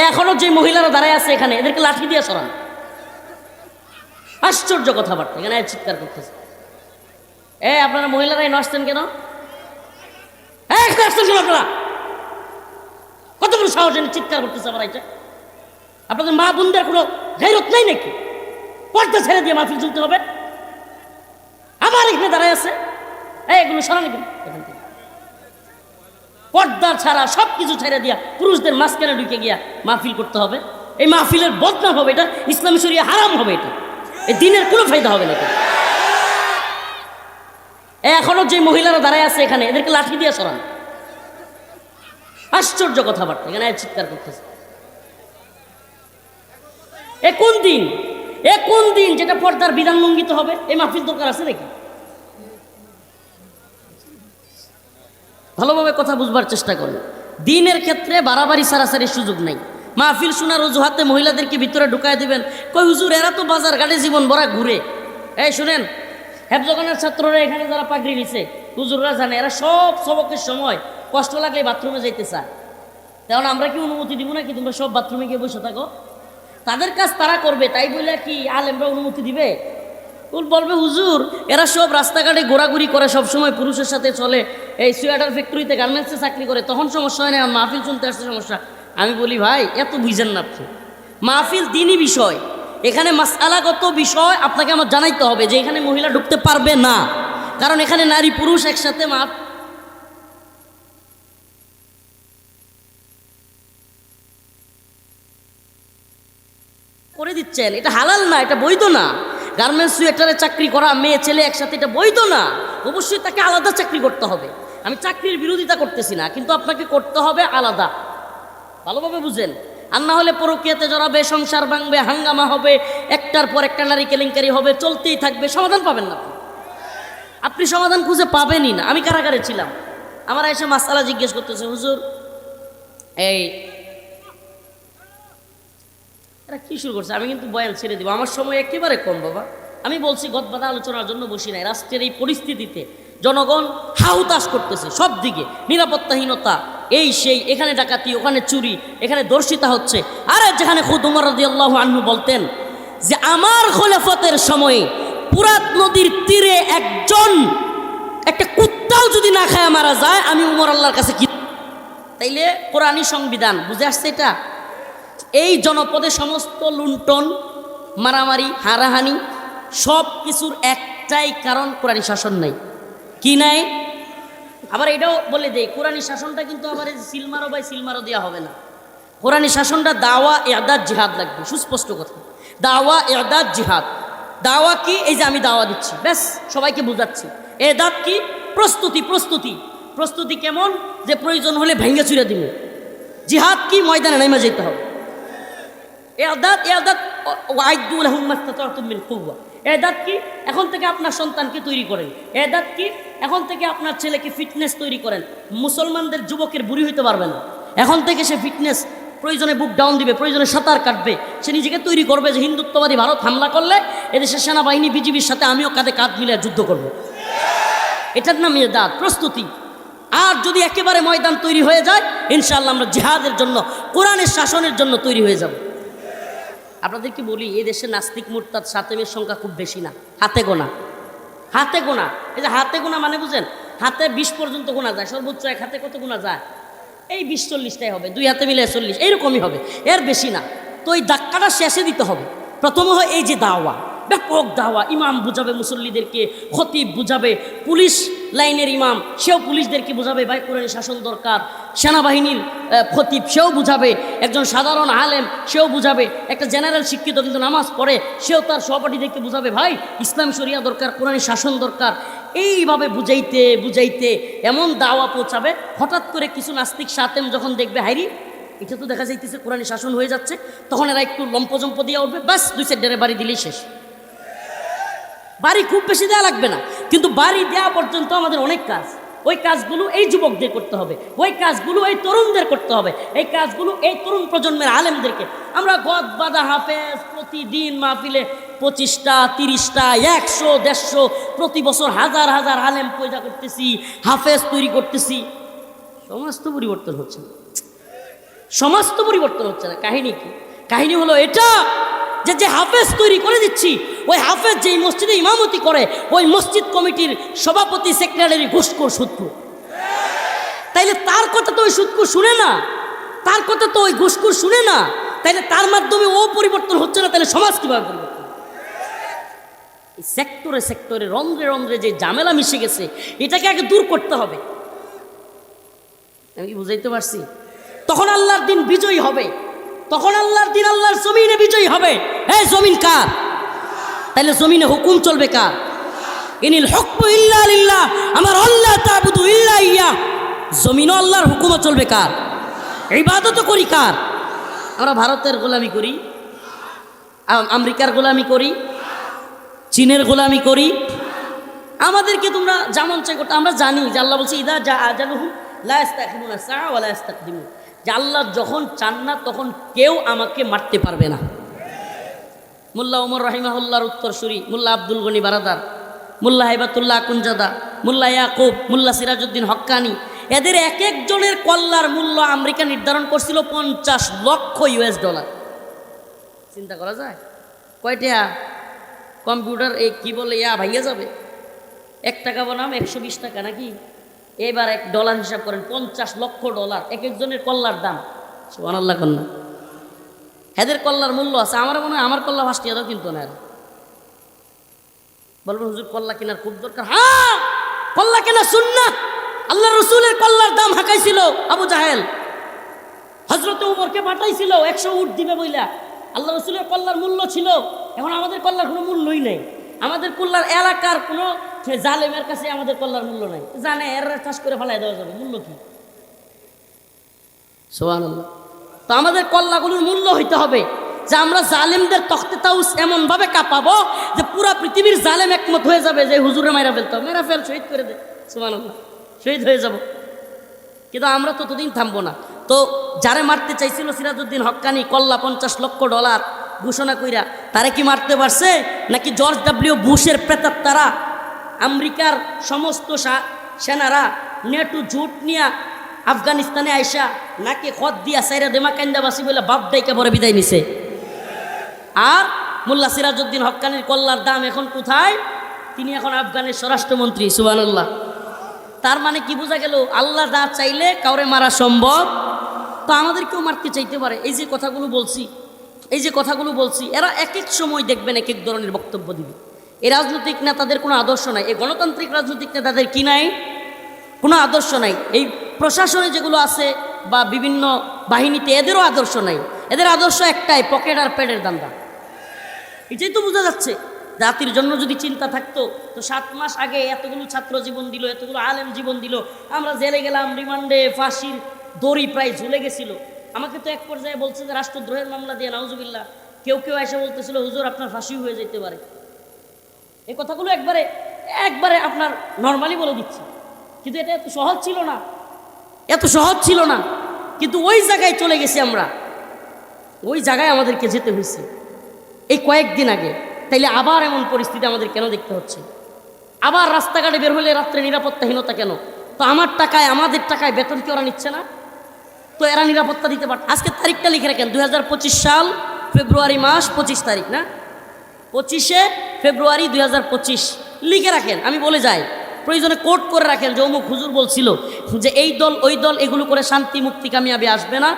এখনও যে মহিলারা দাঁড়ায় আছে এখানে, এদেরকে লাঠি দিয়ে সরান। আশ্চর্য কথাবার্তা, এখানে চিৎকার করতেছে। এ, আপনারা মহিলারা এই কেন? আপনারা? কত বড় সাহস এনে চিৎকার করতেছে আবার এটা আপনাদের মা বোনদের কোনো গাইরত নাই নাকি? পর্দা ছেড়ে দিয়ে মাহফিল চলতে হবে। আমার এখানে দাঁড়ায় আছে। এগুলো সরান থেকে পর্দা ছাড়া সব কিছু ছেড়ে দিয়া পুরুষদের মাঝখানে ঢুকে গিয়া মাহফিল করতে হবে। এই মাহফিলের বদনাম হবে এটা, ইসলামী শরিয়া হারাম হবে এটা। এই দিনের কোনো ফায়দা হবে না এখনও যে মহিলারা দাঁড়ায় আছে এখানে, এদেরকে লাঠি দিয়ে সরান। আশ্চর্য কথাবার্তা, এখানে চিৎকার করতেছে। এ কোন দিন, এ কোন দিন যেটা পর্দার বিধান লঙ্ঘিত হবে এই মাহফিল দরকার আছে নাকি? ভালোভাবে কথা বুঝবার চেষ্টা করুন। দিনের ক্ষেত্রে বাড়াবাড়ি সারাসারির সুযোগ নেই। মাহফিল শোনার অজুহাতে মহিলাদেরকে ভিতরে ঢুকায় দিবেন। কই হুজুর, এরা তো বাজার ঘাটে জীবন ভরা ঘুরে। এই শুনেন হেফজগানের ছাত্ররা এখানে যারা পাগড়ি নিছে, হুজুররা জানে, এরা সব সবকের সময় কষ্ট লাগলে বাথরুমে যাইতে চায়। তেমন আমরা কি অনুমতি দিব না কি তোমরা সব বাথরুমে গিয়ে বসে থাকো। তাদের কাজ তারা করবে, তাই বলে কি আলেমরা অনুমতি দিবে? বলবে, হুজুর, এরা সব রাস্তাঘাটে ঘোরাঘুরি করে সব সময় পুরুষের সাথে চলে। এই সোয়েটার ফ্যাক্টরিতে গার্মেন্টসে চাকরি করে, তখন সমস্যা হয় না মাহফিল শুনতে আসছে, সমস্যা। আমি বলি, ভাই, এত বুঝেন না আপনি। মাহফিল দিনই বিষয়। এখানে মাসালাগত বিষয় আপনাকে আমার জানাইতে হবে যে এখানে মহিলা ঢুকতে পারবে না। কারণ এখানে নারী পুরুষ একসাথে মাফ করে দিচ্ছেন। এটা হালাল না, এটা বৈধ না। গার্মেন্টস সুয়েটারে চাকরি করা, মেয়ে, ছেলে একসাথে, এটা বৈধ না। অবশ্যই তাকে আলাদা চাকরি করতে হবে। আমি চাকরির বিরোধিতা করতেছি না, কিন্তু আপনাকে করতে হবে আলাদা। ভালোভাবে বুঝেন। আর না হলে পরকীয়াতে জড়াবে, সংসার ভাঙবে, হাঙ্গামা হবে, একটার পর একটা নারী কেলেঙ্কারি হবে, চলতেই থাকবে, সমাধান পাবেন না আপনি। সমাধান খুঁজে পাবেনই না। আমি কারাগারে ছিলাম। আমার এসে মাসালা জিজ্ঞেস করতেছে, হুজুর, এই, এরা কি শুরু করছে? আমি কিন্তু বয়ান ছেড়ে দিব। আমার সময় একেবারে কম, বাবা। আমি বলছি, গদবাদা আলোচনার জন্য বসি নাই। রাষ্ট্রের এই পরিস্থিতিতে জনগণ হাউতাস করতেছে সব দিকে। নিরাপত্তাহীনতা, এই সেই, এখানে ডাকাতি, ওখানে চুরি, এখানে দর্শিতা হচ্ছে। আরে যেখানে খুদ উমর আল্লাহ আনহু বলতেন যে, আমার খোলাফতের সময়ে পুরাত নদীর তীরে একজন, একটা কুত্তাও যদি না খায় মারা যায়, আমি উমর আল্লাহর কাছে কি তাইলে কোরআনী সংবিধান, বুঝে আসছে এটা? এই জনপদে সমস্ত লুণ্ঠন, মারামারি, হারাহানি সব কিছুর একটাই কারণ কোরআনী শাসন নাই। কি নাই? আবার এটাও বলে দেয় কোরআনী শাসনটা কিন্তু আবার এই যে সিলমারো বাই সিলমারো দেওয়া হবে না। কোরআনী শাসনটা দাওয়া এদাদ জিহাদ লাগবে, সুস্পষ্ট কথা। দাওয়া এদাদ জিহাদ। দাওয়া কি? এই যে আমি দাওয়া দিচ্ছি, ব্যাস, সবাইকে বুঝাচ্ছি। এদাদ কি? প্রস্তুতি প্রস্তুতি। প্রস্তুতি কেমন? যে প্রয়োজন হলে ভেঙে চুরে দিব। জিহাদ কি? ময়দানে নেমে যেতে হবে। এদাত এদাত ওয়াইদুল মিন কুওয়া। এদাত কি? এখন থেকে আপনার সন্তানকে তৈরি করেন। এদাত কি? এখন থেকে আপনার ছেলেকে ফিটনেস তৈরি করেন। মুসলমানদের যুবকের বুড়ি হইতে পারবে না। এখন থেকে সে ফিটনেস প্রয়োজনে বুক ডাউন দিবে, প্রয়োজনে সাঁতার কাটবে। সে নিজেকে তৈরি করবে যে হিন্দুত্ববাদী ভারত হামলা করলে এদেশের সেনাবাহিনী, বিজিবির সাথে আমিও কাঁধে কাঁধ মিলে যুদ্ধ করব। এটার নাম এদাত প্রস্তুতি। আর যদি একেবারে ময়দান তৈরি হয়ে যায়, ইনশাআল্লাহ আমরা জিহাদের জন্য, কোরআনের শাসনের জন্য তৈরি হয়ে যাব। আপনাদেরকে বলি, এই দেশে নাস্তিক মোর্তার সাতেমের সংখ্যা খুব বেশি না। হাতে গোনা। হাতে গোনা। এই যে হাতে গোনা মানে বুঝেন, হাতে বিশ পর্যন্ত গোনা যায়, সর্বোচ্চ এক হাতে কত গোনা যায়? এই বিশ চল্লিশটাই হবে, দুই হাতে মিলে চল্লিশ এইরকমই হবে, এর বেশি না। তো এই ধাক্কাটা শেষে দিতে হবে। প্রথম হয় এই যে দাওয়া। ব্যাপক দাওয়া। ইমাম বুঝাবে, মুসল্লিদেরকে খতিব বুঝাবে, পুলিশ লাইনের ইমাম, সেও পুলিশদেরকে বুঝাবে, ভাই কোরআনের শাসন দরকার। সেনাবাহিনীর খতিব, সেও বুঝাবে। একজন সাধারণ আলেম, সেও বুঝাবে। একটা জেনারেল শিক্ষিত কিন্তু নামাজ পড়ে, সেও তার সহপাঠীদেরকে বুঝাবে, ভাই, ইসলাম শরিয়া দরকার, কোরআনের শাসন দরকার। এইভাবে বুঝাইতে বুঝাইতে এমন দাওয়া পৌঁছাবে, হঠাৎ করে কিছু নাস্তিক সাতেম যখন দেখবে, হাইরি, এটা তো দেখা যাইতেছে কোরআনী শাসন হয়ে যাচ্ছে, তখন এরা একটু লম্পজম্প দিয়ে উঠবে, ব্যাস, দুই সাইডের বাড়ি দিলেই শেষ। বাড়ি খুব বেশি দেওয়া লাগবে না। কিন্তু বাড়ি দেওয়া পর্যন্ত আমাদের অনেক কাজ। ওই কাজগুলো এই যুবকদের করতে হবে। ওই কাজগুলো এই তরুণদের করতে হবে। এই কাজগুলো এই তরুণ প্রজন্মের আলেমদেরকে। আমরা গদ বাদা হাফেজ প্রতিদিন মাহফিলে পঁচিশটা, তিরিশটা, একশো, দেড়শো প্রতি বছর হাজার হাজার আলেম পয়দা করতেছি, হাফেজ তৈরি করতেছি। সমাজ তো পরিবর্তন হচ্ছে না। সমাজ তো পরিবর্তন হচ্ছে না। কাহিনী কি? কাহিনী হলো এটা যে যে হাফেজ তৈরি করে দিচ্ছি, ওই হাফেজ যেই মসজিদে ইমামতি করে, ওই মসজিদ কমিটির সভাপতি, সেক্রেটারি ঘুষখোর সূত্র তাইলে তার কথা তো ওই সুৎকুর শুনে না, তার কথা তো ওই ঘুষখোর শুনে না, তাইলে তার মাধ্যমে ও পরিবর্তন হচ্ছে না তাহলে সমাজ কীভাবে পরিবর্তন সেক্টরে সেক্টরে, রন্ধ্রে রন্ধ্রে যে ঝামেলা মিশে গেছে, এটাকে আগে দূর করতে হবে। আমি বুঝাইতে পারছি? তখন আল্লাহর দিন বিজয়ী হবে। তখন আল্লাহর দিন আল্লাহর জমিনে বিজয়ী হবে। এই জমিন কার? তাহলে জমিনে হুকুম চলবে কার? ইনিল হকম ইল্লা লিল্লাহ, আমার আল্লাহ তাবুদু ইল্লা ইয়া। জমিনও আল্লাহর হুকুমও চলবে কার? ইবাদতও করি কার? আমরা ভারতের গোলামি করি আমেরিকার গোলামি করি, চীনের গোলামি করি। আমাদেরকে তোমরা যেমন চাই করতে আমরা জানি যে আল্লাহ বলছে, ইদা যা আজানুহু লাস্তাকিমুনা সা ওয়া লাস্তাকদিমু যে আল্লাহ যখন চান না, তখন কেউ আমাকে মারতে পারবে না। মোল্লা ওমর রাহিমাহুল্লাহর উত্তরসূরি মোল্লা আব্দুল গনি বারাদার, মোল্লা হেবাতুল্লাহ আকুঞ্জাদা মোল্লা ইয়াকুব, মোল্লা সিরাজউদ্দিন হক্কানি, এদের এক একজনের কল্লার মূল্য আমেরিকা নির্ধারণ করছিল পঞ্চাশ লক্ষ ইউএস ডলার। চিন্তা করা যায়? কয়টা? কম্পিউটার এই কি বলে, ইয়া ভাইয়া যাবে? এক টাকা বনাম, একশো বিশ টাকা নাকি? এবার এক ডলার হিসাব করেন, পঞ্চাশ লক্ষ ডলার, এক একজনের কল্লার দাম। সুবান আল্লাহ কন্যা। হেদের কল্লার মূল্য আছে। আমার মনে হয় আমার কল্লা ফার্স্ট ইয়ারও কিন্তু না। বলবেন, হুজুর, কল্লা কেনার খুব দরকার। হ্যাঁ কল্লা কেনা শুননা আল্লাহ রসুলের কল্লার দাম হাঁকাইছিল আবু জাহেল। হজরত উমরকে পাঠাইছিল, একশো উঠ দিবে বইলা। আল্লাহ রসুলের কল্লার মূল্য ছিল। এখন আমাদের কল্লার কোনো মূল্যই নেই। আমাদের কল্লার এলাকার কোনো জালেমের কাছে আমাদের কল্লার মূল্য নাই। জানে এর চাষ করে ফেলাই দেওয়া যাবে, মূল্য কি? তো আমাদের কল্লাগুলোর মূল্য হইতে হবে যে আমরা জালেমদের তখতে তাউস এমনভাবে কাঁপাবো যে পুরা পৃথিবীর জালেম একমত হয়ে যাবে যে হুজুরে মাইরা ফেলতে। হবে মেরা ফেল, শহীদ করে দে। সোহান শহীদ হয়ে যাব। কিন্তু আমরা ততদিন থামবো না। তো যারে মারতে চাইছিল সিরাজউদ্দিন হক্কানি, কল্লা পঞ্চাশ লক্ষ ডলার ঘোষণা কইরা, তারা কি মারতে পারছে? নাকি জর্জ ডাব্লিউ বুশের প্রেতার তারা আমেরিকার সমস্ত সেনারা নেটু জুট নিয়া আফগানিস্তানে আইসা নাকি খত দিয়া সাইরা দেমা কান্দাবাসী বলে বাপ ডাইকা পরে বিদায় নিছে। আর মোল্লা সিরাজউদ্দিন হক্কানির কল্লার দাম এখন কোথায়? তিনি এখন আফগানের স্বরাষ্ট্রমন্ত্রী, সুবহানাল্লাহ। তার মানে কি বোঝা গেল, আল্লাহ যা চাইলে কাউরে মারা সম্ভব। তো আমাদেরকেও মারতে চাইতে পারে, এই যে কথাগুলো বলছি। এই যে কথাগুলো বলছি, এরা এক এক সময় দেখবেন এক এক ধরনের বক্তব্য দিবে। এই রাজনৈতিক নেতাদের কোনো আদর্শ নাই, এই গণতান্ত্রিক রাজনৈতিক নেতাদের কি নাই? কোনো আদর্শ নাই। এই প্রশাসনে যেগুলো আছে বা বিভিন্ন বাহিনীতে এদেরও আদর্শ নাই। এদের আদর্শ একটাই, পকেট আর পেটের দান্দা। এটাই তো বোঝা যাচ্ছে। জাতির জন্য যদি চিন্তা থাকতো, তো সাত মাস আগে এতগুলো ছাত্র জীবন দিল, এতগুলো আলেম জীবন দিল, আমরা জেলে গেলাম, রিমান্ডে ফাঁসির দড়ি প্রায় ঝুলে গেছিল। আমাকে তো এক পর্যায়ে বলছে যে রাষ্ট্রদ্রোহের মামলা দিয়ে নাউজুবিল্লাহ। কেউ কেউ এসে বলতেছিল, হুজুর, আপনার ফাঁসি হয়ে যেতে পারে। এই কথাগুলো একবারে একবারে আপনার নর্মালি বলে দিচ্ছে। কিন্তু এটা এত সহজ ছিল না। এত সহজ ছিল না। কিন্তু ওই জায়গায় চলে গেছি আমরা। ওই জায়গায় আমাদেরকে যেতে হয়েছে। এই কয়েকদিন আগে। তাইলে আবার এমন পরিস্থিতি আমাদের কেন দেখতে হচ্ছে? আবার রাস্তাঘাটে বের হলে রাত্রে নিরাপত্তাহীনতা কেন? তো আমার টাকায়, আমাদের টাকায় বেতন কি ওরা নিচ্ছে না? তো এরা নিরাপত্তা দিতে পারত। আজকে তারিখটা লিখে রাখেন দু হাজার পঁচিশ সাল, ফেব্রুয়ারি মাস, পঁচিশ তারিখ, না? পঁচিশে ফেব্রুয়ারি দু হাজার পঁচিশ। লিখে রাখেন, আমি বলে যাই। প্রয়োজনে কোট করে রাখেন যে অমুক হুজুর বলছিল যে এই দল, ওই দল, এগুলো করে শান্তি মুক্তি কামিয়াবি আসবে না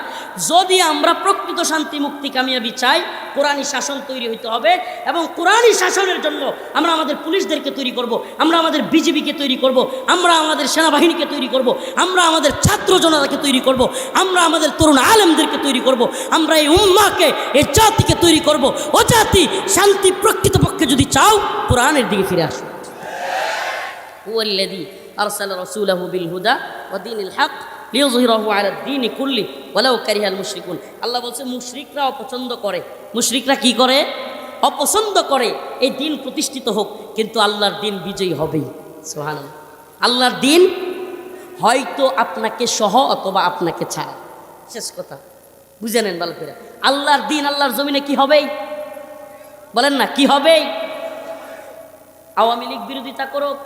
যদি আমরা প্রকৃত শান্তি মুক্তি কামিয়াবি চাই কোরআনী শাসন তৈরি হইতে হবে এবং কোরআনী শাসনের জন্য আমরা আমাদের পুলিশদেরকে তৈরি করব। আমরা আমাদের বিজেপিকে তৈরি করব। আমরা আমাদের সেনাবাহিনীকে তৈরি করব। আমরা আমাদের ছাত্র জনতাকে তৈরি করব। আমরা আমাদের তরুণ আলেমদেরকে তৈরি করব। আমরা এই উম্মাকে এই জাতিকে তৈরি করব। ও জাতি শান্তি প্রকৃতপক্ষে যদি চাও, কোরআনের দিকে ফিরে আসো هو الذي أرسل رسوله بالهدى ودين الحق লিয়জহিরাহু আলা দ্বীনি কুল্লি ওয়ালাউ কারিহাল মুশরিকুন আল্লাহ বলছে মুশরিকরা অপছন্দ করে মুশরিকরা কি করে অপছন্দ করে এই দিন প্রতিষ্ঠিত হোক কিন্তু আল্লাহর দিন বিজয়ী হবেই সুবহানাল্লাহ আল্লাহর দিন হয়তো আপনাকে সহ অথবা আপনাকে ছাড়া শেষ কথা বুঝে নেন ভালো করে আল্লাহর দিন আল্লাহর জমিনে কি হবেই বলেন না কি হবেই আওয়ামী লীগ বিরোধিতা করুক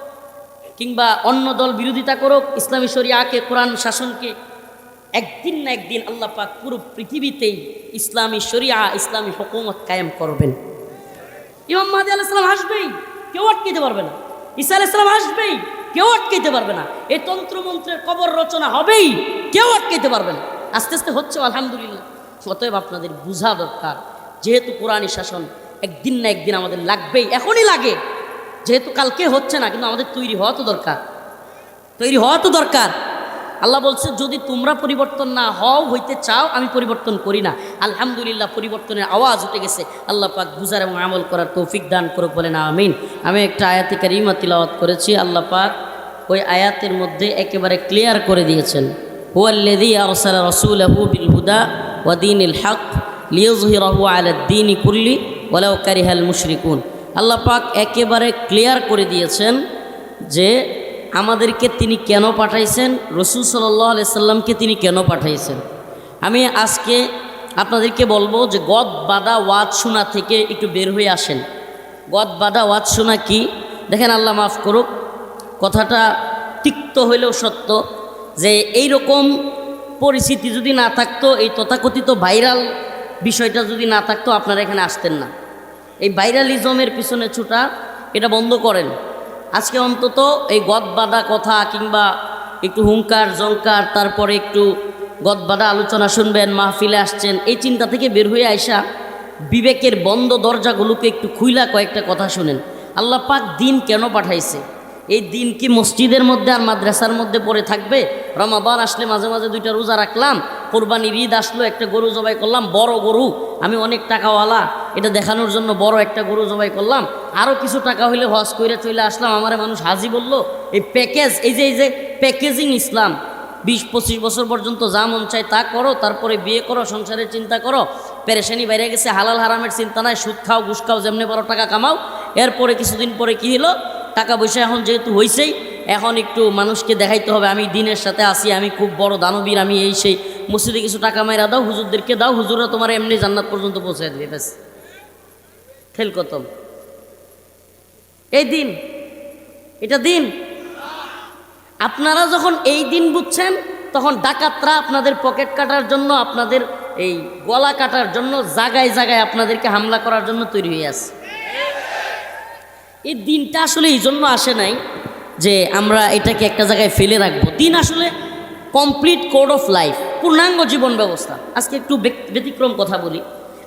কিংবা অন্য দল বিরোধিতা করুক, ইসলামী শরিয়াকে, কোরআন শাসনকে, একদিন না একদিন আল্লাহ পাক পুরো পৃথিবীতেই ইসলামী শরিয়া, ইসলামী হকুমত কায়েম করবেন। ইমাম মাহাদি আলাইসালাম আসবেই কেউ আটকাইতে পারবে না। ঈসা আলাইসালাম আসবেই কেউ আটকাইতে পারবে না। এই তন্ত্রমন্ত্রের কবর রচনা হবেই, কেউ আটকাইতে পারবে না। আস্তে আস্তে হচ্ছে আলহামদুলিল্লাহ। অতএব আপনাদের বোঝা দরকার, যেহেতু কোরআনী শাসন একদিন না একদিন আমাদের লাগবেই, এখনই লাগে। যেহেতু কালকে হচ্ছে না, কিন্তু আমাদের তৈরি হওয়া তো দরকার। তৈরি হওয়া তো দরকার। আল্লাহ বলছে, যদি তোমরা পরিবর্তন না হও, হইতে চাও, আমি পরিবর্তন করি না। আলহামদুলিল্লাহ, পরিবর্তনের আওয়াজ উঠে গেছে। আল্লাহ পাক বুঝার এবং আমল করার তৌফিক দান করুক বলে না আমিন। আমি একটা আয়াতে কারিমা তিলাওয়াত করেছি, আল্লাহ পাক ওই আয়াতের মধ্যে একেবারে ক্লিয়ার করে দিয়েছেন। হুয়াল্লাযী আরসালা রাসূলাহু বিল হুদা ওয়া দীনিল হক কারিহাল মুশরিকুন। আল্লাহ পাক একেবারে ক্লিয়ার করে দিয়েছেন যে আমাদেরকে তিনি কেন পাঠাইছেন, রসুল সাল্লাহ সাল্লামকে তিনি কেন পাঠাইছেন। আমি আজকে আপনাদেরকে বলব যে গদ বাদা ওয়াজ শোনা থেকে একটু বের হয়ে আসেন। গদ বাদা ওয়াজ শোনা কি? দেখেন আল্লাহ মাফ করুক, কথাটা তিক্ত হইলেও সত্য যে এই রকম পরিস্থিতি যদি না থাকতো, এই তথাকথিত ভাইরাল বিষয়টা যদি না থাকতো, আপনারা এখানে আসতেন না। এই ভাইরালিজমের পিছনে ছুটা, এটা বন্ধ করেন। আজকে অন্তত এই গদবাদা কথা কিংবা একটু হুঙ্কার জঙ্কার তারপরে একটু গদবাদা আলোচনা শুনবেন, মাহফিলে আসছেন, এই চিন্তা থেকে বের হয়ে আইসা বিবেকের বন্ধ দরজাগুলোকে একটু খুইলা কয়েকটা কথা শুনেন। আল্লাহ পাক দিন কেন পাঠাইছে? এই দিন কি মসজিদের মধ্যে আর মাদ্রাসার মধ্যে পড়ে থাকবে? রমাবান আসলে মাঝে মাঝে দুইটা রোজা রাখলাম কোরবানির ঈদ আসলো, একটা গরু জবাই করলাম, বড় গরু, আমি অনেক টাকাওয়ালা, এটা দেখানোর জন্য বড় একটা গরু জবাই করলাম আরও কিছু টাকা হইলে হজ করে চলে আসলাম, আমার মানুষ হাজি বলল, এই প্যাকেজ এই যে এই যে প্যাকেজিং ইসলাম, বিশ পঁচিশ বছর পর্যন্ত যা মন চায় তা করো, তারপরে বিয়ে করো, সংসারের চিন্তা করো, পেরেশানি বাইরে গেছে, হালাল হারামের চিন্তা নাই, সুদ খাও, ঘুষ খাও, যেমনি বড় টাকা কামাও, এরপরে কিছুদিন পরে কি হলো টাকা পয়সা এখন যেহেতু হয়েছেই এখন একটু মানুষকে দেখাইতে হবে, আমি দিনের সাথে আসি আমি খুব বড় দানবীর, আমি এই সেই মসজিদে কিছু টাকা মাইরা দাও, হুজুরদেরকে দাও হুজুরা তোমার এমনি জান্নাত পর্যন্ত পৌঁছে দেবে, ব্যাস। খেল কতম এই দিন, এটা দিন। আপনারা যখন এই দিন বুঝছেন, তখন ডাকাতরা আপনাদের পকেট কাটার জন্য, আপনাদের এই গলা কাটার জন্য জায়গায় জায়গায় আপনাদেরকে হামলা করার জন্য তৈরি হয়ে আছে। এই দিনটা আসলে এই জন্য আসে নাই যে আমরা এটাকে একটা জায়গায় ফেলে রাখব। দিন আসলে কমপ্লিট কোড অফ লাইফ পূর্ণাঙ্গ জীবন ব্যবস্থা। আজকে একটু ব্যতিক্রম কথা বলি।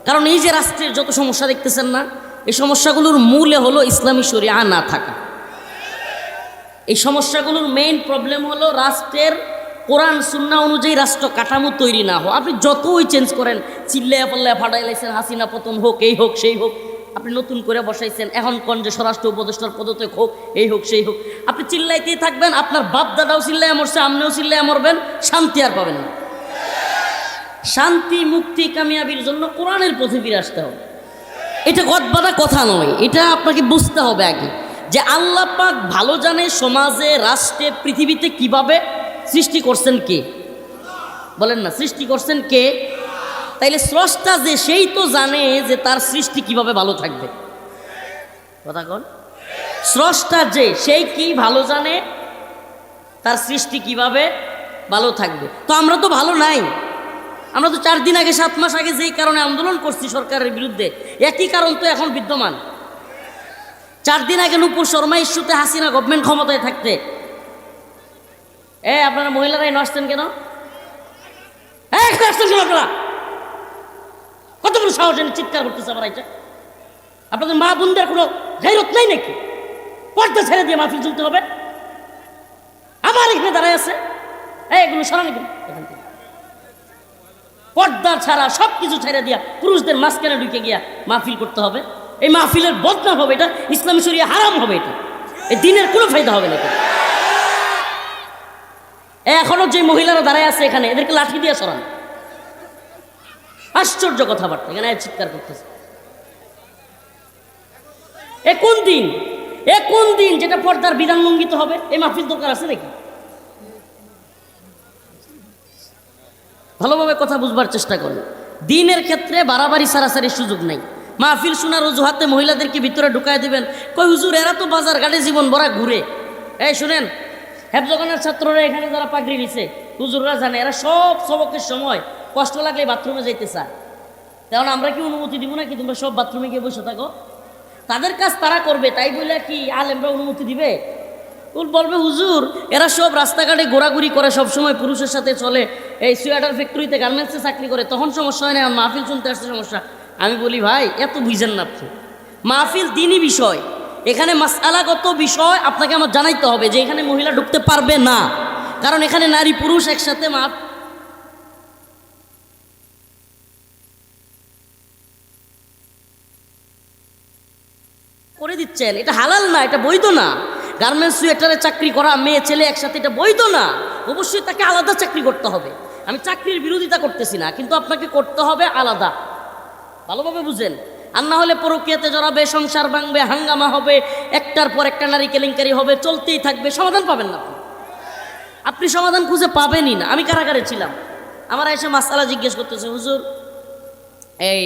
কারণ এই যে রাষ্ট্রের যত সমস্যা দেখতেছেন না, এই সমস্যাগুলোর মূলে হলো ইসলামী শরিয়া না থাকা। এই সমস্যাগুলোর মেইন প্রবলেম হলো রাষ্ট্রের কোরআন, সুন্না অনুযায়ী রাষ্ট্র কাঠামো তৈরি না হোক আপনি যতই চেঞ্জ করেন চিল্লাইয়া পাল্লায় ফাটাই লাইছেন, হাসিনা পতন হোক, এই হোক, সেই হোক আপনি নতুন করে বসাইছেন। এখন কোন যে স্বরাষ্ট্র উপদেষ্টার পদত্যাগ হোক, এই হোক, সেই হোক। আপনি চিল্লাইতেই থাকবেন, আপনার বাপ দাদাও চিল্লাইয়া মরছে আপনিও চিল্লাইয়া মরবেন, শান্তি আর পাবেন না। শান্তি, মুক্তি, কামিয়াবির জন্য কোরআনের পথে ফিরে আসতে হবে। এটা গদবাদা কথা নয়, এটা আপনাকে বুঝতে হবে আগে যে আল্লাহ পাক ভালো জানে সমাজে, রাষ্ট্রে, পৃথিবীতে কীভাবে সৃষ্টি করছেন কে। বলেন না, সৃষ্টি করছেন কে? তাইলে স্রষ্টা যে, সেই তো জানে যে তার সৃষ্টি কীভাবে ভালো থাকবে। কথা কন। স্রষ্টা যে, সেই কি ভালো জানে তার সৃষ্টি কীভাবে ভালো থাকবে। তো আমরা তো ভালো নাই। আমরা তো চার দিন আগে, সাত মাস আগে যেই কারণে আন্দোলন করছি সরকারের বিরুদ্ধে, একই কারণ তো এখন বিদ্যমান। চার দিন আগে নুপুর শর্মা ইস্যুতে হাসিনা গভর্নমেন্ট ক্ষমতায় থাকতে। এ, আপনারা মহিলারাই নসছেন কেন? কেন আপনারা। কত বড় সাহস এনে চিৎকার করতেছে আমার এটা আপনাদের মা বোনদের কোনো গাইরত নাই নাকি? পর্দা ছেড়ে দিয়ে মাহফিল চলতে হবে। আমার এখানে দাঁড়ায় আছে। এই, এগুলো সরানি কেন এখান থেকে। পর্দা ছাড়া সব কিছু ছেড়ে দিয়া পুরুষদের মাঝখানে ঢুকে গিয়া মাহফিল করতে হবে। এই মাহফিলের বদনাম হবে এটা, ইসলামী শরিয়া হারাম হবে এটা। এই দিনের কোনো ফায়দা হবে না এখনও যে মহিলারা দাঁড়ায় আছে এখানে, এদেরকে লাঠি দিয়ে সরান। আশ্চর্য কথাবার্তা, এখানে চিৎকার করতেছে। এ কোন দিন? এ কোন দিন যেটা পর্দার বিধান লঙ্ঘিত হবে? এই মাহফিল দরকার আছে নাকি? ভালোভাবে কথা বুঝবার চেষ্টা করুন। দিনের ক্ষেত্রে বাড়াবাড়ি সারাসারি সুযোগ নাই। মাহফিল শোনার অজুহাতে মহিলাদেরকে ভিতরে ঢুকায় দিবেন। কই হুজুর, এরা তো বাজার ঘাটে জীবন ভরা ঘুরে। এই শুনেন হেফজগানের ছাত্ররা এখানে যারা পাগড়ি নিছে, হুজুররা জানে, এরা সব সবকের সময় কষ্ট লাগলে বাথরুমে যাইতে চায়। তেমন আমরা কি অনুমতি দিব না কি তোমরা সব বাথরুমে গিয়ে বসে থাকো। তাদের কাজ তারা করবে, তাই বলে কি আলেমরা অনুমতি দিবে? বলবে, হুজুর, এরা সব রাস্তাঘাটে ঘোরাঘুরি করে সব সময় পুরুষের সাথে চলে। এই সুয়েটার ফ্যাক্টরিতে গার্মেন্টসে চাকরি করে, তখন সমস্যা হয় না মাহফিল শুনতে আসতে সমস্যা। আমি বলি, ভাই, এত বুঝেন না আপনি। মাহফিল দিনই বিষয়। এখানে মাসালাগত বিষয় আপনাকে আমার জানাইতে হবে যে এখানে মহিলা ঢুকতে পারবে না। কারণ এখানে নারী পুরুষ একসাথে মা করে দিচ্ছেন এটা হালাল না, এটা বৈধ না। গার্মেন্টস সুয়েটারে চাকরি করা, মেয়ে, ছেলে একসাথে, এটা বৈধ না। অবশ্যই তাকে আলাদা চাকরি করতে হবে। আমি চাকরির বিরোধিতা করতেছি না, কিন্তু আপনাকে করতে হবে আলাদা। ভালোভাবে বুঝেন। আর না হলে পরকীয়াতে জড়াবে, সংসার ভাঙবে, হাঙ্গামা হবে, একটার পর একটা নারী কেলেঙ্কারি হবে, চলতেই থাকবে, সমাধান পাবেন না আপনি সমাধান খুঁজে পাবেনই না। আমি কারাগারে ছিলাম। আমার এসে মাসালা জিজ্ঞেস করতেছে, হুজুর, এই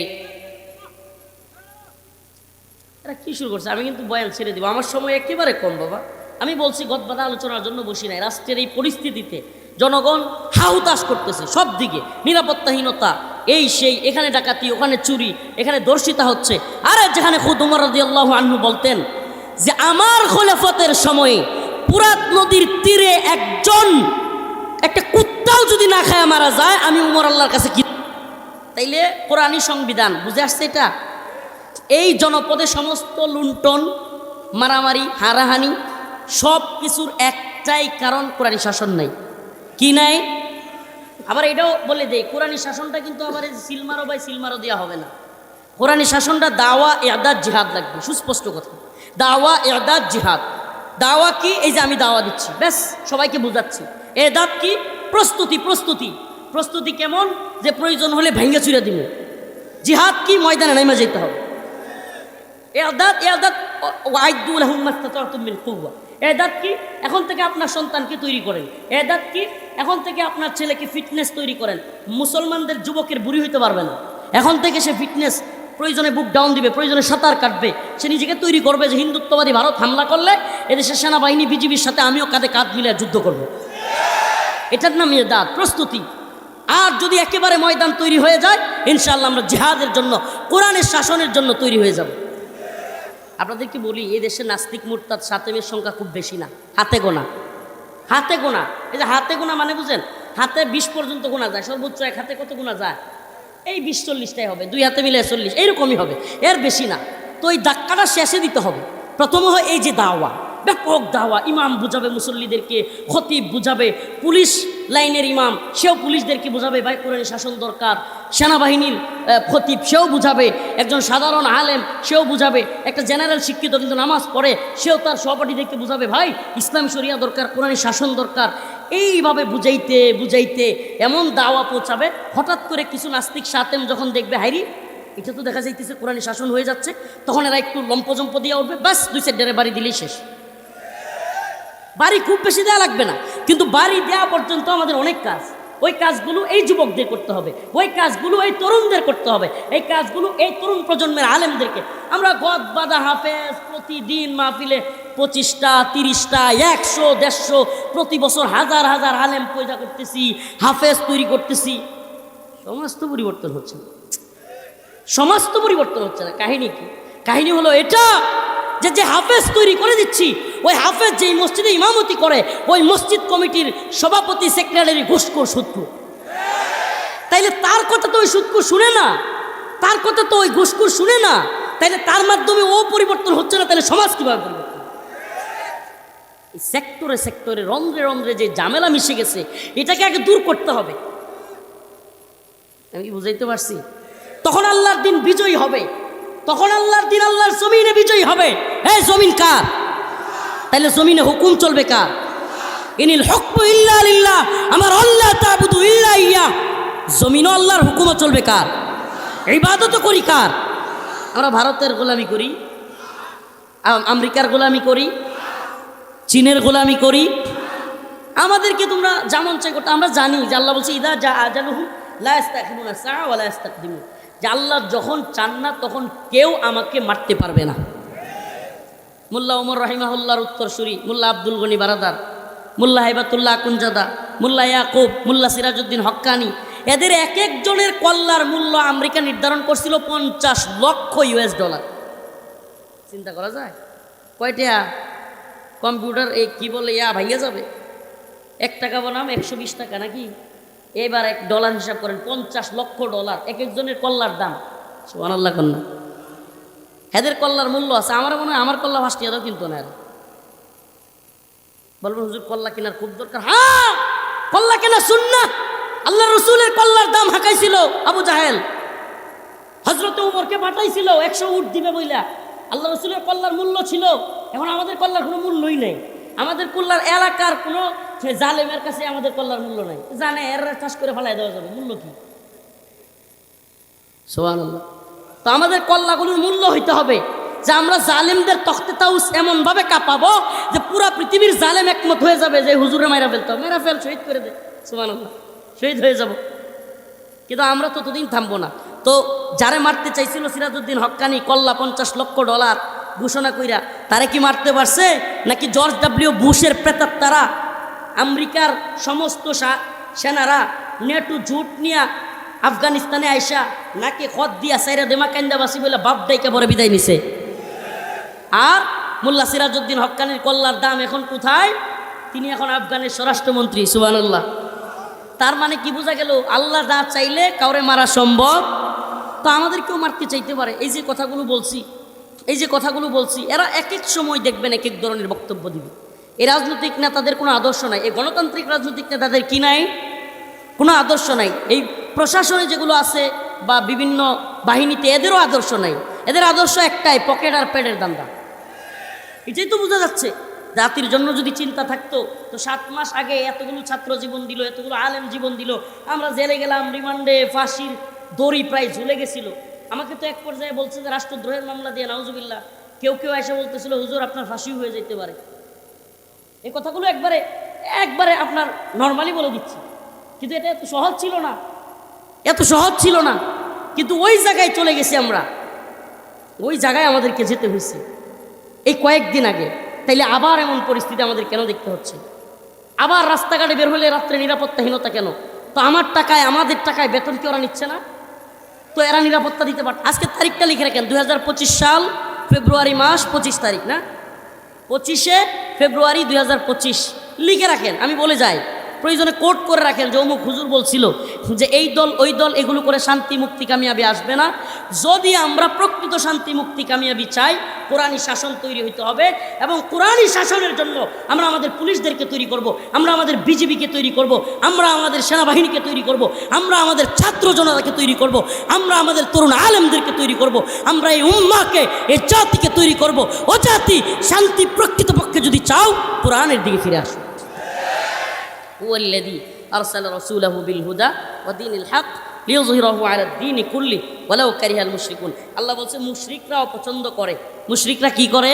এরা কি শুরু করছে? আমি কিন্তু বয়ান ছেড়ে দিব। আমার সময় একেবারে কম, বাবা। আমি বলছি, গদবাদা আলোচনার জন্য বসি নাই। রাষ্ট্রের এই পরিস্থিতিতে জনগণ হাহুতাশ করতেছে সব দিকে। নিরাপত্তাহীনতা, এই সেই, এখানে ডাকাতি, ওখানে চুরি, এখানে দর্শিতা হচ্ছে। আরে, যেখানে খুদ উমর রাদিয়াল্লাহু আনহু বলতেন যে, আমার খোলাফতের সময়ে পুরাত নদীর তীরে একজন, একটা কুত্তাও যদি না খায় মারা যায়, আমি উমর আল্লাহর কাছে কি তাইলে কোরআনী সংবিধান। বুঝে আসছে এটা? এই জনপদে সমস্ত লুণ্ঠন, মারামারি, হারাহানি সব কিছুর একটাই কারণ কোরআনী শাসন নাই। কি নাই? আবার এটাও বলে দেয় কোরআনী শাসনটা কিন্তু আবার এই সিলমারও বাই সিলমারো দেওয়া হবে না। কোরআনী শাসনটা দাওয়া এদাদ জিহাদ লাগবে, সুস্পষ্ট কথা। দাওয়া এদাদ জিহাদ। দাওয়া কি? এই যে আমি দাওয়া দিচ্ছি, ব্যাস, সবাইকে বুঝাচ্ছি। এদাদ কি? প্রস্তুতি প্রস্তুতি। প্রস্তুতি কেমন? যে প্রয়োজন হলে ভেঙ্গে চুরে দিব। জিহাদ কি? ময়দানে নেমে যেতে হবে। এদাত এদাত ওয়াইদুল মিন কুওয়া। এদাত কি? এখন থেকে আপনার সন্তানকে তৈরি করেন। এদাত কি? এখন থেকে আপনার ছেলেকে ফিটনেস তৈরি করেন। মুসলমানদের যুবকের বুড়ি হইতে পারবে না। এখন থেকে সে ফিটনেস, প্রয়োজনে বুক ডাউন দিবে, প্রয়োজনে সাঁতার কাটবে। সে নিজেকে তৈরি করবে যে হিন্দুত্ববাদী ভারত হামলা করলে এদেশের সেনাবাহিনী বিজিবির সাথে আমিও কাঁধে কাঁধ মিলে যুদ্ধ করব। এটার নাম এদাত, প্রস্তুতি। আর যদি একেবারে ময়দান তৈরি হয়ে যায়, ইনশাআল্লাহ আমরা জিহাদের জন্য, কোরআনের শাসনের জন্য তৈরি হয়ে যাব। আপনাদেরকে বলি, এই দেশে নাস্তিক মোর্তাদ সাতেমের সংখ্যা খুব বেশি না। হাতে গোনা। হাতে গোনা। এই যে হাতে গোনা মানে বুঝেন, হাতে বিশ পর্যন্ত গোনা যায়, সর্বোচ্চ এক হাতে কত গোনা যায়? এই বিশ চল্লিশটাই হবে, দুই হাতে মিলে চল্লিশ, এইরকমই হবে। এর বেশি না। তো এই ধাক্কাটা শেষে দিতে হবে। প্রথম হয় এই যে দাওয়া। ব্যাপক দাওয়া। ইমাম বুঝাবে, মুসল্লিদেরকে খতিব বুঝাবে, পুলিশ লাইনের ইমাম, সেও পুলিশদেরকে বুঝাবে, ভাই কোরআন শাসন দরকার। সেনাবাহিনীর খতিব, সেও বুঝাবে। একজন সাধারণ আলেম, সেও বুঝাবে। একটা জেনারেল শিক্ষিত কিন্তু নামাজ পড়ে, সেও তার সহপাঠীদেরকে বুঝাবে, ভাই, ইসলাম শরিয়া দরকার কোরআন শাসন দরকার। এইভাবে বুঝাইতে বুঝাইতে এমন দাওয়া পৌঁছাবে, হঠাৎ করে কিছু নাস্তিক সাতেম যখন দেখবে হাইরি এটা তো দেখা যাইতেছে কোরআনী শাসন হয়ে যাচ্ছে, তখন এরা একটু লম্পজম্প দিয়ে উঠবে, ব্যাস, দুই সাইডের বাড়ি দিলেই শেষ। বাড়ি খুব বেশি দেওয়া লাগবে না। কিন্তু বাড়ি দেওয়া পর্যন্ত আমাদের অনেক কাজ। ওই কাজগুলো এই যুবকদের করতে হবে। ওই কাজগুলো এই তরুণদের করতে হবে। এই কাজগুলো এই তরুণ প্রজন্মের আলেমদেরকে। আমরা গদ বাদা হাফেজ প্রতিদিন মাহফিলে পঁচিশটা, তিরিশটা, একশো, দেড়শো প্রতি বছর হাজার হাজার আলেম পয়দা করতেছি, হাফেজ তৈরি করতেছি। সমাজ তো পরিবর্তন হচ্ছে না। সমাজ তো পরিবর্তন হচ্ছে না। কাহিনী কি? কাহিনী হলো এটা যে যে হাফেজ তৈরি করে দিচ্ছি, ওই হাফেজ যেই মসজিদে ইমামতি করে, ওই মসজিদ কমিটির সভাপতি সেক্রেটারি ঘুষখোর শত্রু তাইলে তার কথা তো ওই সুৎকুর শুনে না। তার কথা তো ওই ঘুষখোর শুনে না। তাইলে তার মাধ্যমে ও পরিবর্তন হচ্ছে না তাহলে সমাজ কীভাবে পরিবর্তন সেক্টরে সেক্টরে রন্ধ্রে রন্ধ্রে যে ঝামেলা মিশে গেছে, এটাকে আগে দূর করতে হবে। আমি বুঝাইতে পারছি? তখন আল্লাহর দিন বিজয়ী হবে। তখন আল্লাহর দিন আল্লাহর জমিনে বিজয়ী হবে। এই জমিন কার? তাহলে জমিনে হুকুম চলবে কার? ইনিল হকম ইল্লা লিল্লাহ, আমার আল্লাহ তাবুদু ইল্লা ইয়া। জমিনও আল্লাহর হুকুমও চলবে কার? ইবাদতও করি কার? আমরা ভারতের গোলামি করি আমেরিকার গোলামি করি, চীনের গোলামি করি। আমাদেরকে তোমরা যেমন চাই করতে আমরা জানি যে আল্লাহ বলছে, ইদা যা আজালুহু লাস্তাকিমুনা সা ওয়ালা ইস্তাকদিমু যে আল্লাহ যখন চান না, তখন কেউ আমাকে মারতে পারবে না। মোল্লা ওমর রাহিমাহুল্লাহর উত্তরসূরি মোল্লা আব্দুল গনি বারাদার, মোল্লা হেবাতুল্লাহ আকুঞ্জাদা মুল্লা ইয়াকুব, মুল্লা সিরাজউদ্দিন হক্কানি, এদের এক একজনের কল্লার মূল্য আমেরিকা নির্ধারণ করছিল পঞ্চাশ লক্ষ ইউএস ডলার। চিন্তা করা যায়? কয়টা? কম্পিউটার, এই কি বলে, ইয়া ভাইয়া যাবে? এক টাকা বনাম, একশো বিশ টাকা নাকি? এবার এক ডলার হিসাব করেন, পঞ্চাশ লক্ষ ডলার, এক একজনের কল্লার দাম। সোহান আল্লাহ কন্যা। এদের কল্লার মূল্য আছে আমার মনে হয় আমার কল্লা ভাসটিয়া দাও কিন্তু না। বলবেন, হুজুর, কল্লা কেনার খুব দরকার। হ্যাঁ কল্লা কেনা শুন না আল্লাহ রসুলের কল্লার দাম হাঁকাইছিল আবু জাহেল। হজরত উমরকে পাঠাইছিল, একশো উঠ দিবে বইলা। আল্লাহ রসুলের কল্লার মূল্য ছিল, এখন আমাদের কল্লার কোনো মূল্যই নেই। আমাদের কল্লার এলাকার কোনো সে জালেমের কাছে আমাদের কল্লার মূল্য নাই। জানে, এর চাষ করে ফেলাই দেওয়া যাবে। মূল্য কি? তো আমাদের কল্লাগুলোর মূল্য হইতে হবে যে আমরা জালেমদের তখতে তাউস এমনভাবে কাঁপাবো যে পুরা পৃথিবীর জালেম একমত হয়ে যাবে যে, হুজুরে ফেলতে হবে। মেরা ফেল, শহীদ করে দে। সোহান শহীদ হয়ে যাব। কিন্তু আমরা ততদিন থামবো না। তো যারে মারতে চাইছিল সিরাজউদ্দিন হক্কানি, কল্লা পঞ্চাশ লক্ষ ডলার ঘোষণা কইরা, তারে কি মারতে পারছে? নাকি জর্জ ডাব্লিউ বুশের প্রেতার তারা আমেরিকার সমস্ত সেনারা নেটু জুট নিয়া আফগানিস্তানে আইসা নাকি খত দিয়া সাইরা দেমা কান্দা বলে বাপ ডাইকে পরে বিদায় নিছে। আর মোল্লা সিরাজউদ্দিন হক্কানির কল্লার দাম এখন কোথায়? তিনি এখন আফগানের স্বরাষ্ট্রমন্ত্রী, সুবহানাল্লাহ। তার মানে কি বোঝা গেল, আল্লাহ যা চাইলে কাউরে মারা সম্ভব। তো আমাদেরকেও মারতে চাইতে পারে। এই যে কথাগুলো বলছি, এই যে কথাগুলো বলছি, এরা এক এক সময় দেখবেন এক এক ধরনের বক্তব্য দিবে। এই রাজনৈতিক নেতাদের কোনো আদর্শ নাই, এই গণতান্ত্রিক রাজনৈতিক নেতাদের কি নাই? কোনো আদর্শ নাই। এই প্রশাসনে যেগুলো আছে বা বিভিন্ন বাহিনীতে এদেরও আদর্শ নাই। এদের আদর্শ একটাই, পকেট আর পেটের দান্দা। এটাই তো বোঝা যাচ্ছে। জাতির জন্য যদি চিন্তা থাকতো, তো সাত মাস আগে এতগুলো ছাত্র জীবন দিল, এতগুলো আলেম জীবন দিল, আমরা জেলে গেলাম, রিমান্ডে ফাঁসির দড়ি প্রায় ঝুলে গেছিল। আমাকে তো এক পর্যায়ে বলছে যে, রাষ্ট্রদ্রোহের মামলা দিয়ে, নাউজুবিল্লাহ। কেউ কেউ এসে বলতেছিল, হুজুর, আপনার ফাঁসি হয়ে যেতে পারে। এই কথাগুলো একবারে একবারে আপনার নর্মালি বলে দিচ্ছি। কিন্তু এটা এত সহজ ছিল না। এত সহজ ছিল না। কিন্তু ওই জায়গায় চলে গেছি আমরা। ওই জায়গায় আমাদেরকে যেতে হয়েছে। এই কয়েকদিন আগে। তাইলে আবার এমন পরিস্থিতি আমাদের কেন দেখতে হচ্ছে? আবার রাস্তাঘাটে বের হলে রাত্রে নিরাপত্তাহীনতা কেন? তো আমার টাকায়, আমাদের টাকায় বেতন কি ওরা নিচ্ছে না? তো এরা নিরাপত্তা দিতে পারত আজকে তারিখটা লিখে রাখেন দু হাজার পঁচিশ সাল, ফেব্রুয়ারি মাস পঁচিশ তারিখ, না? পঁচিশে ফেব্রুয়ারি দু হাজার পঁচিশ। লিখে রাখেন আমি বলে যাই। প্রয়োজনে কোট করে রাখেন যে অমুক হুজুর বলছিল যে, এই দল, ওই দল, এগুলো করে শান্তি মুক্তি কামিয়াবি আসবে না যদি আমরা প্রকৃত শান্তি মুক্তি কামিয়াবি চাই কোরআনী শাসন তৈরি হইতে হবে এবং কোরআনী শাসনের জন্য আমরা আমাদের পুলিশদেরকে তৈরি করব। আমরা আমাদের বিজেপিকে তৈরি করব। আমরা আমাদের সেনাবাহিনীকে তৈরি করব। আমরা আমাদের ছাত্র জনতাকে তৈরি করব। আমরা আমাদের তরুণ আলেমদেরকে তৈরি করব। আমরা এই উম্মাকে এই জাতিকে তৈরি করব। ও জাতি শান্তি প্রকৃতপক্ষে যদি চাও, কোরআনের দিকে ফিরে আসো هو الذي أرسل رسوله بالهدى ودين الحق লিয়জহিরাহু আলা দ্বীনি কুল্লি ওয়ালাউ কারিহাল মুশরিকুন আল্লাহ বলছে মুশরিকরা অপছন্দ করে মুশরিকরা কি করে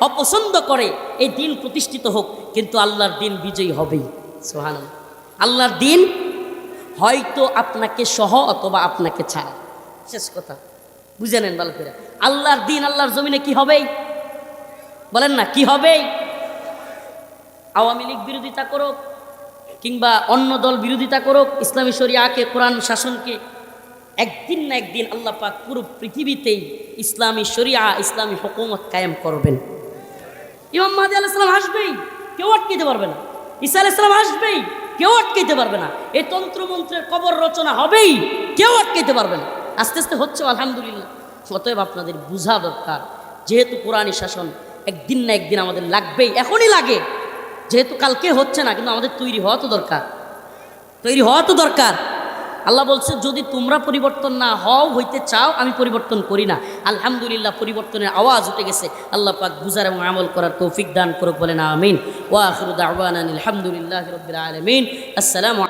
অপছন্দ করে এই দিন প্রতিষ্ঠিত হোক কিন্তু আল্লাহর দিন বিজয়ী হবেই সুবহানাল্লাহ আল্লাহর দিন হয়তো আপনাকে সহ অথবা আপনাকে ছাড়া শেষ কথা বুঝে নেন ভালো করে আল্লাহর দিন আল্লাহর জমিনে কি হবেই বলেন না কি হবেই আওয়ামী লীগ বিরোধিতা করুক কিংবা অন্য দল বিরোধিতা করুক, ইসলামী শরিয়াকে, কোরআন শাসনকে, একদিন না একদিন আল্লাহ পাক পুরো পৃথিবীতেই ইসলামী শরিয়া, ইসলামী হকুমত কায়েম করবেন। ইমাম মাহাদি আলাইসালাম আসবেই কেউ আটকাইতে পারবে না। ঈসা আলাইসালাম আসবেই কেউ আটকাইতে পারবে না। এই তন্ত্রমন্ত্রের কবর রচনা হবেই, কেউ আটকাইতে পারবে না। আস্তে আস্তে হচ্ছে, আলহামদুলিল্লাহ। অতএব আপনাদের বোঝা দরকার, যেহেতু কোরআনী শাসন একদিন না একদিন আমাদের লাগবেই, এখনই লাগে। যেহেতু কালকে হচ্ছে না, কিন্তু আমাদের তৈরি হওয়া তো দরকার। তৈরি হওয়া তো দরকার। আল্লাহ বলছে, যদি তোমরা পরিবর্তন না হও, হইতে চাও, আমি পরিবর্তন করি না। আলহামদুলিল্লাহ, পরিবর্তনের আওয়াজ উঠে গেছে। আল্লাহ পাক বুঝার এবং আমল করার তৌফিক দান করুক না আমিন। ওয়া আখিরু দাওয়ানা আলহামদুলিল্লাহ রবিল আলমিন। আসসালামু